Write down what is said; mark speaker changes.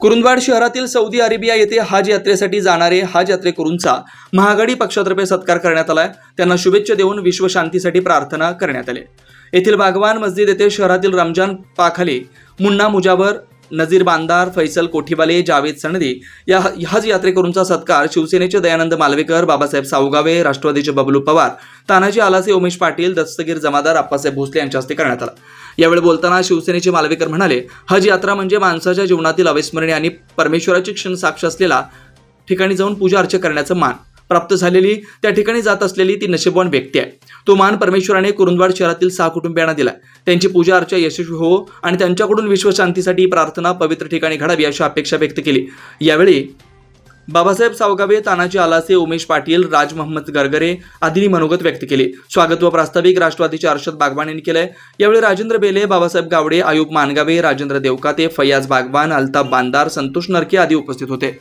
Speaker 1: कुरुंदवाड शहरातील Saudi Arabia येथे हज यात्रेसाठी जाणारे हज यात्रेकरूंचा महागडी पक्षातर्फे सत्कार करण्यात आलाय. त्यांना शुभेच्छा देऊन विश्वशांतीसाठी प्रार्थना करण्यात आली. येथील बागवान मस्जिद येथे शहरातील रमजान पाखाले मुन्ना मुजावर नजीर बांदार फैसल कोठीवाले जावेद सनदी या हज यात्रेकरूंचा सत्कार शिवसेनेचे दयानंद मालवेकर बाबासाहेब सावगावे राष्ट्रवादीचे बबलू पवार तानाजी आलासे उमेश पाटील दस्तगीर जमादार आप्पासाहेब भोसले यांच्या हस्ते करण्यात आला. यावेळी बोलताना शिवसेनेचे मालवेकर म्हणाले हज यात्रा म्हणजे माणसाच्या जीवनातील अविस्मरणीय आणि परमेश्वराची क्षण साक्ष असलेला ठिकाणी जाऊन पूजा अर्चा करण्याचं मान. प्राप्त झालेली त्या ठिकाणी जात असलेली ती नशीबवान व्यक्ती आहे. तो मान परमेश्वराने कुरुंदवाड शहरातील सहा कुटुंबियांना दिला त्यांची पूजा अर्चा यशस्वी हो आणि त्यांच्याकडून विश्वशांतीसाठी प्रार्थना पवित्र ठिकाणी घडावी अशी अपेक्षा व्यक्त केली. यावेळी बाबासाहेब सावगावे तानाजी आलासे उमेश पाटील राज मोहम्मद गरगरे आदींनी मनोगत व्यक्त केले. स्वागत व प्रास्ताविक राष्ट्रवादीचे अर्षद बागवान यांनी केलंय. यावेळी राजेंद्र बेले बाबासाहेब गावडे आयुब मानगावे राजेंद्र देवकाते फैयाज बागवान अल्ताफ बांदार संतोष नरके आदी उपस्थित होते.